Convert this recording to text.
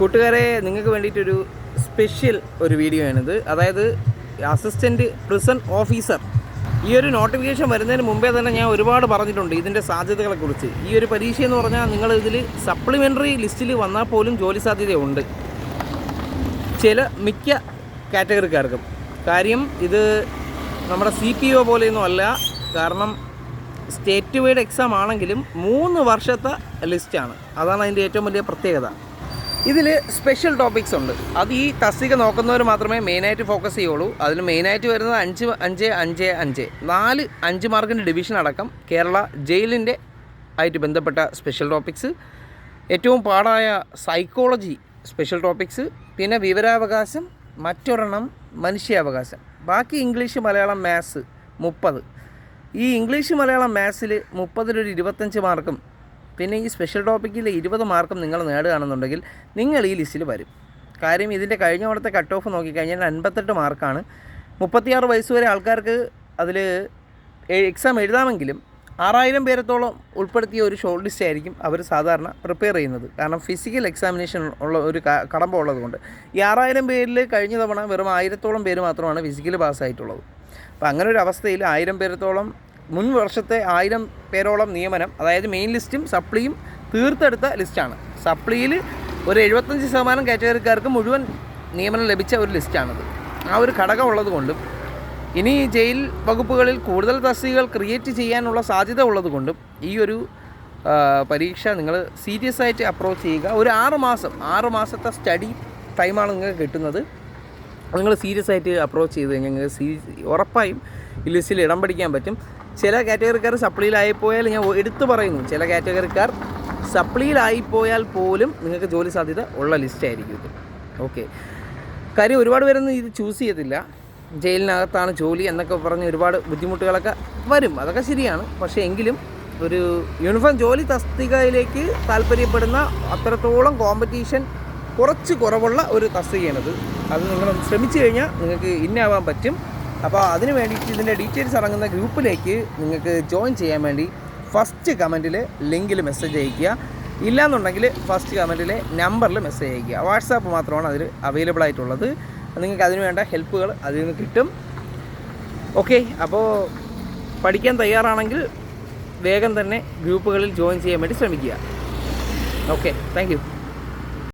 കൂട്ടുകാരെ നിങ്ങൾക്ക് വേണ്ടിയിട്ടൊരു സ്പെഷ്യൽ ഒരു വീഡിയോ ആണിത്. അതായത് അസിസ്റ്റന്റ് പ്രിസൺ ഓഫീസർ ഈ ഒരു നോട്ടിഫിക്കേഷൻ വരുന്നതിന് മുമ്പേ തന്നെ ഞാൻ ഒരുപാട് പറഞ്ഞിട്ടുണ്ട് ഇതിന്റെ സാധ്യതകളെക്കുറിച്ച്. ഈ ഒരു പരീക്ഷ എന്ന് പറഞ്ഞാൽ നിങ്ങൾ ഇതിൽ സപ്ലിമെന്ററി ലിസ്റ്റിൽ വന്നാൽ പോലും ജോലി സാധ്യതയുണ്ട്. ചില മിക്ക കാറ്റഗറിക്കാർക്കും കാര്യം ഇത് നമ്മുടെ സി പി ഒ പോലെയൊന്നും അല്ല. കാരണം സ്റ്റേറ്റ് വൈഡ് എക്സാം ആണെങ്കിലും മൂന്ന് വർഷത്തെ ലിസ്റ്റാണ് അതാണ് അതിന്റെ ഏറ്റവും വലിയ പ്രത്യേകത. ഇതിൽ സ്പെഷ്യൽ ടോപ്പിക്സ് ഉണ്ട്. അത് ഈ തസ്തിക നോക്കുന്നവർ മാത്രമേ മെയിനായിട്ട് ഫോക്കസ് ചെയ്യുള്ളൂ. അതിൽ മെയിനായിട്ട് വരുന്നത് അഞ്ച് അഞ്ച് അഞ്ച് അഞ്ച്. നാല് അഞ്ച് മാർക്കിന്റെ ഡിവിഷൻ അടക്കം കേരള ജയിലിന്റെ ആയിട്ട് ബന്ധപ്പെട്ട സ്പെഷ്യൽ ടോപ്പിക്സ് ഏറ്റവും പാടായ സൈക്കോളജി സ്പെഷ്യൽ ടോപ്പിക്സ് പിന്നെ വിവരാവകാശം മറ്റൊരെണ്ണം മനുഷ്യാവകാശം. ബാക്കി ഇംഗ്ലീഷ് മലയാളം മാത്സ് മുപ്പത്. ഈ ഇംഗ്ലീഷ് മലയാളം മാത്സിൽ മുപ്പതിലൊരു ഇരുപത്തഞ്ച് മാർക്കും പിന്നെ ഈ സ്പെഷ്യൽ ടോപ്പിക്കിൽ ഇരുപത് മാർക്കും നിങ്ങൾ നേടുകയാണെന്നുണ്ടെങ്കിൽ നിങ്ങൾ ഈ ലിസ്റ്റിൽ വരും. കാര്യം ഇതിന്റെ കഴിഞ്ഞ അവിടുത്തെ കട്ട് ഓഫ് നോക്കിക്കഴിഞ്ഞാൽ അൻപത്തെട്ട് മാർക്കാണ്. മുപ്പത്തിയാറ് വയസ്സ് വരെ ആൾക്കാർക്ക് അതിൽ എക്സാം എഴുതാമെങ്കിലും ആറായിരം പേരത്തോളം ഉൾപ്പെടുത്തിയ ഒരു ഷോർട്ട് ലിസ്റ്റ് ആയിരിക്കും അവർ സാധാരണ പ്രിപ്പയർ ചെയ്യുന്നത്. കാരണം ഫിസിക്കൽ എക്സാമിനേഷൻ ഉള്ള ഒരു കടമ്പ ഉള്ളതുകൊണ്ട് ഈ ആറായിരം പേരിൽ കഴിഞ്ഞ തവണ വെറും ആയിരത്തോളം പേര് മാത്രമാണ് ഫിസിക്കൽ പാസ്സായിട്ടുള്ളത് അപ്പോൾ അങ്ങനെ ഒരു അവസ്ഥയിൽ ആയിരം പേരത്തോളം മുൻ വർഷത്തെ ആയിരം പേരോളം നിയമനം അതായത് മെയിൻ ലിസ്റ്റും സപ്ലിയും തീർത്തെടുത്ത ലിസ്റ്റാണ് സപ്ലിയിൽ ഒരു എഴുപത്തഞ്ച് ശതമാനം കാറ്റഗറിക്കാർക്ക് മുഴുവൻ നിയമനം ലഭിച്ച ഒരു ലിസ്റ്റാണത് ആ ഒരു ഘടകം ഉള്ളതുകൊണ്ടും ഇനി ജയിൽ വകുപ്പുകളിൽ കൂടുതൽ തസ്തികകൾ ക്രിയേറ്റ് ചെയ്യാനുള്ള സാധ്യത ഉള്ളതുകൊണ്ടും ഈ ഒരു പരീക്ഷ നിങ്ങൾ സീരിയസ് ആയിട്ട് അപ്രോച്ച് ചെയ്യുക. ഒരു ആറ് മാസം ആറ് മാസത്തെ സ്റ്റഡി ടൈമാണ് നിങ്ങൾക്ക് കിട്ടുന്നത്. നിങ്ങൾ സീരിയസ് ആയിട്ട് അപ്രോച്ച് ചെയ്ത് കഴിഞ്ഞാൽ നിങ്ങൾക്ക് സീ ഉറപ്പായും ഈ ലിസ്റ്റിൽ ഇടം പിടിക്കാൻ പറ്റും. ചില കാറ്റഗറിക്കാർ സപ്ലിയിലായിപ്പോയാൽ ഞാൻ എടുത്തു പറയുന്നു. ചില കാറ്റഗറിക്കാർ സപ്ലിയിലായിപ്പോയാൽ പോലും നിങ്ങൾക്ക് ജോലി സാധ്യത ഉള്ള ലിസ്റ്റായിരിക്കും ഇത്. ഓക്കെ കാര്യം ഒരുപാട് പേരൊന്നും ഇത് ചൂസ് ചെയ്യത്തില്ല. ജയിലിനകത്താണ് ജോലി എന്നൊക്കെ പറഞ്ഞ് ഒരുപാട് ബുദ്ധിമുട്ടുകളൊക്കെ വരും. അതൊക്കെ ശരിയാണ്. പക്ഷേ എങ്കിലും ഒരു യൂണിഫോം ജോലി തസ്തികയിലേക്ക് താല്പര്യപ്പെടുന്ന അത്രത്തോളം കോമ്പറ്റീഷൻ കുറച്ച് കുറവുള്ള ഒരു തസ്തികയാണിത്. അത് നിങ്ങൾ ശ്രമിച്ചു കഴിഞ്ഞാൽ നിങ്ങൾക്ക് ഇന്നാവാൻ പറ്റും. അപ്പോൾ അതിന് വേണ്ടിയിട്ട് ഇതിന്റെ ഡീറ്റെയിൽസ് അടങ്ങുന്ന ഗ്രൂപ്പിലേക്ക് നിങ്ങൾക്ക് ജോയിൻ ചെയ്യാൻ വേണ്ടി ഫസ്റ്റ് കമന്റിൽ ലിങ്കിൽ മെസ്സേജ് അയയ്ക്കുക. ഇല്ലാന്നുണ്ടെങ്കിൽ ഫസ്റ്റ് കമന്റിലെ നമ്പറിൽ മെസ്സേജ് അയയ്ക്കുക. വാട്സാപ്പ് മാത്രമാണ് അതിൽ അവൈലബിൾ ആയിട്ടുള്ളത്. നിങ്ങൾക്ക് അതിന് വേണ്ട ഹെൽപ്പുകൾ അതിൽ നിന്ന് കിട്ടും. ഓക്കെ അപ്പോൾ പഠിക്കാൻ തയ്യാറാണെങ്കിൽ വേഗം തന്നെ ഗ്രൂപ്പുകളിൽ ജോയിൻ ചെയ്യാൻ വേണ്ടി ശ്രമിക്കുക. Okay thank